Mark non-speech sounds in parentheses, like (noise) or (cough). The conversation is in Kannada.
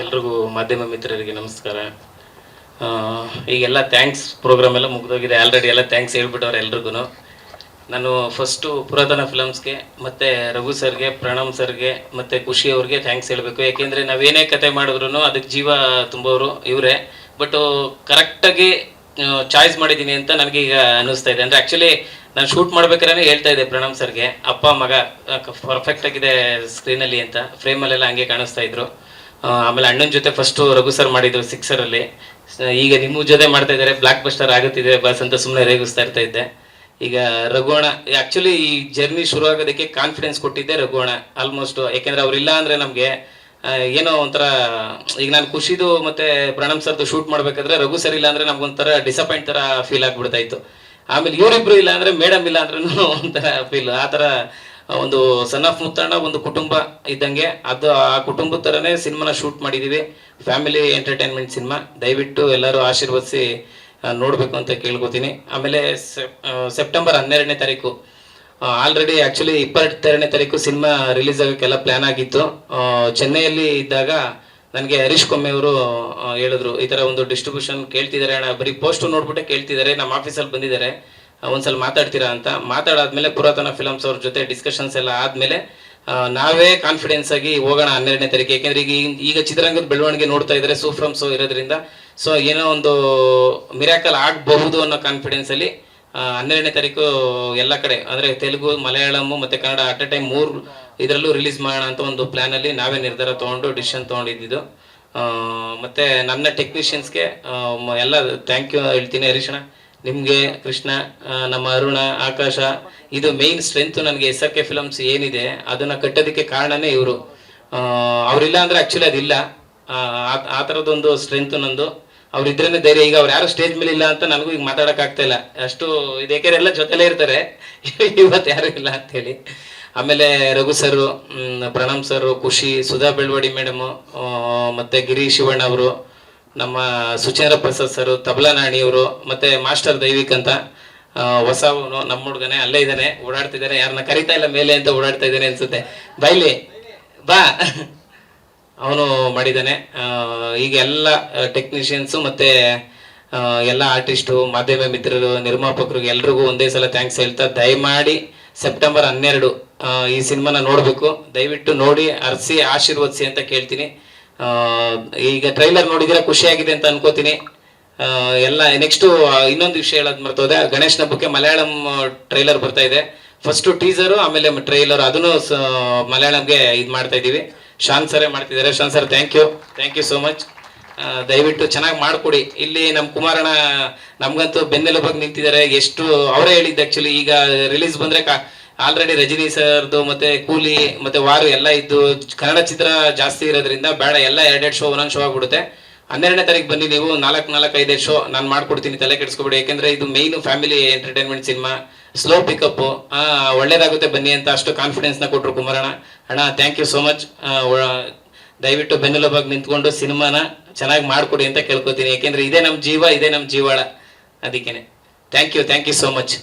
ಎಲ್ರಿಗೂ ಮಾಧ್ಯಮ ಮಿತ್ರರಿಗೆ ನಮಸ್ಕಾರ. ಈಗೆಲ್ಲ ಥ್ಯಾಂಕ್ಸ್ ಪ್ರೋಗ್ರಾಮ್ ಎಲ್ಲ ಮುಗಿದೋಗಿದೆ. ಆಲ್ರೆಡಿ ಎಲ್ಲ ಥ್ಯಾಂಕ್ಸ್ ಹೇಳ್ಬಿಟ್ಟವ್ರೆ ಎಲ್ರಿಗೂ ನಾನು ಫಸ್ಟು ಪುರಾತನ ಫಿಲಮ್ಸ್ಗೆ ಮತ್ತು ರಘು ಸರ್ಗೆ, ಪ್ರಣಮ್ ಸರ್ಗೆ, ಮತ್ತು ಖುಷಿ ಅವ್ರಿಗೆ ಥ್ಯಾಂಕ್ಸ್ ಹೇಳಬೇಕು. ಯಾಕೆಂದರೆ ನಾವೇನೇ ಕತೆ ಮಾಡಿದ್ರು ಅದಕ್ಕೆ ಜೀವ ತುಂಬೋರು ಇವರೇ. ಬಟ್ಟು ಕರೆಕ್ಟಾಗಿ ಚಾಯ್ಸ್ ಮಾಡಿದ್ದೀನಿ ಅಂತ ನನಗೆ ಈಗ ಅನ್ನಿಸ್ತಾ ಇದೆ. ಅಂದರೆ ಆ್ಯಕ್ಚುಲಿ ನಾನು ಶೂಟ್ ಮಾಡ್ಬೇಕಾದ್ರೆ ಹೇಳ್ತಾ ಇದ್ದೆ ಪ್ರಣಮ್ ಸರ್ಗೆ. ಅಪ್ಪ, ಮಗ ಪರ್ಫೆಕ್ಟ್ ಆಗಿದೆ ಸ್ಕ್ರೀನಲ್ಲಿ ಅಂತ. ಫ್ರೇಮಲ್ಲೆಲ್ಲ ಹಂಗೆ ಕಾಣಿಸ್ತಾ ಇದ್ರು. ಆಮೇಲೆ ಅಣ್ಣನ ಜೊತೆ ಫಸ್ಟು ರಘು ಸರ್ ಮಾಡಿದ್ರು ಸಿಕ್ಸರಲ್ಲಿ ಈಗ ನಿಮ್ಮ ಜೊತೆ ಮಾಡ್ತಾ ಇದ್ದಾರೆ ಬ್ಲಾಕ್ ಬಸ್ಟರ್ ಆಗುತ್ತಿದೆ, ಬಸ್ ಅಂತ ಸುಮ್ಮನೆ ರೇಗಿಸ್ತಾ ಇರ್ತಾ ಇದ್ದೆ. ಈಗ ರಘುವಣ ಆ್ಯಕ್ಚುಲಿ ಈ ಜರ್ನಿ ಶುರು ಆಗೋದಕ್ಕೆ ಕಾನ್ಫಿಡೆನ್ಸ್ ಕೊಟ್ಟಿದ್ದೆ ರಘುವಣ ಆಲ್ಮೋಸ್ಟ್ ಯಾಕೆಂದ್ರೆ ಅವರಿಲ್ಲ ಅಂದರೆ ನಮಗೆ ಏನೋ ಒಂಥರ, ಈಗ ನಾನು ಖುಷಿದು ಮತ್ತೆ ಪ್ರಣಮ್ ಸರ್ದು ಶೂಟ್ ಮಾಡಬೇಕಾದ್ರೆ ರಘು ಸರ್ ಇಲ್ಲ ಅಂದ್ರೆ ನಮ್ಗೊಂಥರ ಡಿಸಪಾಯಿಂಟ್ ಥರ ಫೀಲ್ ಆಗ್ಬಿಡ್ತಾ ಇತ್ತು. ಆಮೇಲೆ ಇವರಿಬ್ರು ಇಲ್ಲ ಅಂದ್ರೆ ಮೇಡಮ್ ಇಲ್ಲ ಅಂದ್ರೂ ಒಂಥರ ಫೀಲ್ ಆ ಥರ ಒಂದು ಸನ್ ಆಫ್ ಮುತ್ತಣ್ಣ ಒಂದು ಕುಟುಂಬ ಇದ್ದಂಗೆ, ಅದು ಆ ಕುಟುಂಬದ ಥರನೇ ಸಿನಿಮಾನ ಶೂಟ್ ಮಾಡಿದ್ದೀವಿ ಫ್ಯಾಮಿಲಿ ಎಂಟರ್ಟೈನ್ಮೆಂಟ್ ಸಿನಿಮಾ. ದಯವಿಟ್ಟು ಎಲ್ಲರೂ ಆಶೀರ್ವದಿಸಿ ನೋಡಬೇಕು ಅಂತ ಕೇಳ್ಕೊತೀನಿ. ಆಮೇಲೆ ಸೆಪ್ಟೆಂಬರ್ ಹನ್ನೆರಡನೇ ತಾರೀಕು. ಆಲ್ರೆಡಿ ಆ್ಯಕ್ಚುಲಿ ಇಪ್ಪತ್ತೆರಡನೇ ತಾರೀಕು ಸಿನಿಮಾ ರಿಲೀಸ್ ಆಗೋಕ್ಕೆಲ್ಲ ಪ್ಲ್ಯಾನ್ ಆಗಿತ್ತು. ಚೆನ್ನೈಯಲ್ಲಿ ಇದ್ದಾಗ ನನಗೆ ಹರೀಶ್ ಕೊಮ್ಮೆ ಅವರು ಹೇಳಿದ್ರು, ಈ ಥರ ಒಂದು ಡಿಸ್ಟ್ರಿಬ್ಯೂಷನ್ ಕೇಳ್ತಿದ್ದಾರೆ ಅಣ್ಣ. ಬರೀ ಪೋಸ್ಟ್ ನೋಡ್ಬಿಟ್ಟೆ ಕೇಳ್ತಿದ್ದಾರೆ. ನಮ್ಮ ಆಫೀಸಲ್ಲಿ ಬಂದಿದ್ದಾರೆ. ಒಂದ್ಸಲ ಮಾತಾಡ್ತೀರಾ ಅಂತ. ಮಾತಾಡಾದ್ಮೇಲೆ ಪುರಾತನ ಫಿಲಮ್ಸ್ ಅವ್ರ ಜೊತೆ ಡಿಸ್ಕಷನ್ಸ್ ಎಲ್ಲ ಆದ್ಮೇಲೆ ನಾವೇ ಕಾನ್ಫಿಡೆನ್ಸ್ ಆಗಿ ಹೋಗೋಣ ಹನ್ನೆರಡನೇ ತಾರೀಕು. ಯಾಕೆಂದ್ರೆ ಈಗ ಈಗ ಚಿತ್ರರಂಗದ ಬೆಳವಣಿಗೆ ನೋಡ್ತಾ ಇದ್ರೆ ಸೂಫ್ರಮ್ ಸೋ ಇರೋದ್ರಿಂದ ಸೊ ಏನೋ ಒಂದು ಮಿರಾಕಲ್ ಆಗಬಹುದು ಅನ್ನೋ ಕಾನ್ಫಿಡೆನ್ಸ್ ಅಲ್ಲಿ ಹನ್ನೆರಡನೇ ತಾರೀಕು ಎಲ್ಲ ಕಡೆ, ಅಂದ್ರೆ ತೆಲುಗು ಮಲಯಾಳಂ ಮತ್ತೆ ಕನ್ನಡ ಅಟ್ ಎ ಟೈಮ್ ಮೂರು ಇದರಲ್ಲೂ ರಿಲೀಸ್ ಮಾಡೋಣ ಅಂತ ಒಂದು ಪ್ಲಾನ್ ಅಲ್ಲಿ ನಾವೇ ನಿರ್ಧಾರ ತಗೊಂಡು ಡಿಸಿಷನ್ ತಗೊಂಡಿದ್ದು. ಮತ್ತೆ ನನ್ನ ಟೆಕ್ನಿಷಿಯನ್ಸ್ಗೆ ಎಲ್ಲ ಥ್ಯಾಂಕ್ ಯು ಹೇಳ್ತೀನಿ ಹರೀಶಣ ನಿಮಗೆ ಕೃಷ್ಣ ನಮ್ಮ ಅರುಣ ಆಕಾಶ ಇದು ಮೇನ್ ಸ್ಟ್ರೆಂತ್ ನನಗೆ ಎಸ್ ಆರ್ ಕೆ ಫಿಲಮ್ಸ್ ಏನಿದೆ ಅದನ್ನ ಕಟ್ಟೋದಕ್ಕೆ ಕಾರಣನೇ ಇವರು. ಅವರಿಲ್ಲ ಅಂದ್ರೆ ಆಕ್ಚುಲಿ ಅದಿಲ್ಲ. ಆ, ಥರದೊಂದು ಸ್ಟ್ರೆಂತ್ ನಂದು. ಅವ್ರಿದ್ರೇನೆ ಧೈರ್ಯ. ಈಗ ಅವ್ರು ಯಾರು ಸ್ಟೇಜ್ ಮೇಲೆ ಇಲ್ಲ ಅಂತ ನನಗೂ ಈಗ ಮಾತಾಡಕ್ ಆಗ್ತಾ ಇಲ್ಲ. ಅಷ್ಟು ಇದೇಕೆರೆ ಎಲ್ಲ ಜೊತೆಲೇ ಇರ್ತಾರೆ. (laughs) ಇವತ್ತು ಯಾರು ಇಲ್ಲ ಅಂತ ಹೇಳಿ ಆಮೇಲೆ ರಘು ಸರ್ ಪ್ರಣಮ್ ಸರ್ ಖುಷಿ ಸುಧಾ ಬೆಳ್ವಡಿ ಮೇಡಮು ಮತ್ತೆ ಗಿರೀಶ್ ಶಿವಣ್ಣ ಅವರು. ನಮ್ಮ ಸುಚೇಂದ್ರ ಪ್ರಸಾದ್ ಸರ್, ತಬಲಾ ನಾಣಿ ಅವರು ಮತ್ತೆ ಮಾಸ್ಟರ್ ದೈವಿಕ್ ಅಂತ ಹೊಸ ನಮ್ಮ ಹುಡುಗನೆ, ಅಲ್ಲೇ ಇದ್ದಾನೆ ಓಡಾಡ್ತಿದ್ದಾನೆ ಯಾರನ್ನ ಕರಿತಾ ಇಲ್ಲ ಮೇಲೆ ಅಂತ ಓಡಾಡ್ತಾ ಇದ್ದಾನೆ ಅನ್ಸುತ್ತೆ. ಬೈಲಿ, ಬಾ. ಅವನು ಮಾಡಿದ್ದಾನೆ. ಈಗ ಎಲ್ಲ ಟೆಕ್ನಿಷಿಯನ್ಸು ಮತ್ತೆ ಎಲ್ಲ ಆರ್ಟಿಸ್ಟು, ಮಾಧ್ಯಮ ಮಿತ್ರರು, ನಿರ್ಮಾಪಕರು ಎಲ್ರಿಗೂ ಒಂದೇ ಸಲ ಥ್ಯಾಂಕ್ಸ್ ಹೇಳ್ತಾ, ದಯಮಾಡಿ ಸೆಪ್ಟೆಂಬರ್ ಹನ್ನೆರಡು ಈ ಸಿನಿಮಾನ ನೋಡಬೇಕು. ದಯವಿಟ್ಟು ನೋಡಿ, ಅರ್ಸಿ, ಆಶೀರ್ವದಿಸಿ ಅಂತ ಕೇಳ್ತೀನಿ. ಈಗ ಟ್ರೈಲರ್ ನೋಡಿದ್ರೆ ಖುಷಿಯಾಗಿದೆ ಅಂತ ಅನ್ಕೋತೀನಿ. ಎಲ್ಲ ನೆಕ್ಸ್ಟ್ ಇನ್ನೊಂದು ವಿಷಯ ಹೇಳೋದು ಮರ್ತೋದೆ. ಗಣೇಶನ ಹಬ್ಬಕ್ಕೆ ಮಲಯಾಳಂ ಟ್ರೈಲರ್ ಬರ್ತಾ ಇದೆ. ಫಸ್ಟ್ ಟೀಸರು ಆಮೇಲೆ ಟ್ರೈಲರ್ ಅದನ್ನು ಮಲಯಾಳಂಗೆ ಇದು ಮಾಡ್ತಾ ಇದ್ದೀವಿ. ಶಾನ್ ಸರೇ ಮಾಡ್ತಿದ್ದಾರೆ. Shaan sir thank you thank you so much ದಯವಿಟ್ಟು ಚೆನ್ನಾಗಿ ಮಾಡಿಕೊಡಿ. ಇಲ್ಲಿ ನಮ್ಮ ಕುಮಾರಣ್ಣ, ನಮಗಂತೂ ಬೆನ್ನೆಲುಬಾಗಿ ನಿಂತಿದ್ದಾರೆ. ಎಷ್ಟು, ಅವರೇ ಹೇಳಿದ್ದು ಆ್ಯಕ್ಚುಲಿ ಈಗ ರಿಲೀಸ್ ಬಂದ್ರೆ ಆಲ್ರೆಡಿ ರಜನಿ ಸರ್ದು ಮತ್ತೆ ಕೂಲಿ ಮತ್ತೆ ವಾರು ಎಲ್ಲ ಇದ್ದು ಕನ್ನಡ ಚಿತ್ರ ಜಾಸ್ತಿ ಇರೋದ್ರಿಂದ ಬೇಡ, ಎಲ್ಲ ಎರಡೆರಡು ಶೋ ಒಂದೊಂದು ಶೋ ಆಗ್ಬಿಡುತ್ತೆ. ಹನ್ನೆರಡನೇ ತಾರೀಕು ಬನ್ನಿ ನೀವು, ನಾಲ್ಕು ನಾಲ್ಕು, ಐದೈದು ಶೋ ನಾನು ಮಾಡ್ಕೊಡ್ತೀನಿ, ತಲೆ ಕೆಡಿಸ್ಕೊಬಿಡಿ. ಯಾಕೆಂದ್ರೆ ಇದು main family entertainment cinema slow pickup ಒಳ್ಳೇದಾಗುತ್ತೆ ಬನ್ನಿ ಅಂತ ಅಷ್ಟು ಕಾನ್ಫಿಡೆನ್ಸ್ನ ಕೊಟ್ರು ಕುಮಾರಣ್ಣ. ಅಣ್ಣ ಥ್ಯಾಂಕ್ ಯು ಸೋ ಮಚ್ ದಯವಿಟ್ಟು ಬೆನ್ನೆಲುಬಾಗಿ ನಿಂತ್ಕೊಂಡು ಸಿನಿಮಾನ ಚೆನ್ನಾಗಿ ಮಾಡ್ಕೊಡಿ ಅಂತ ಕೇಳ್ಕೊತೀನಿ. ಯಾಕೆಂದ್ರೆ ಇದೇ ನಮ್ಮ ಜೀವ, ಇದೇ ನಮ್ಮ ಜೀವಾಳ. ಅದಕ್ಕೇನೆ. Thank you thank you so much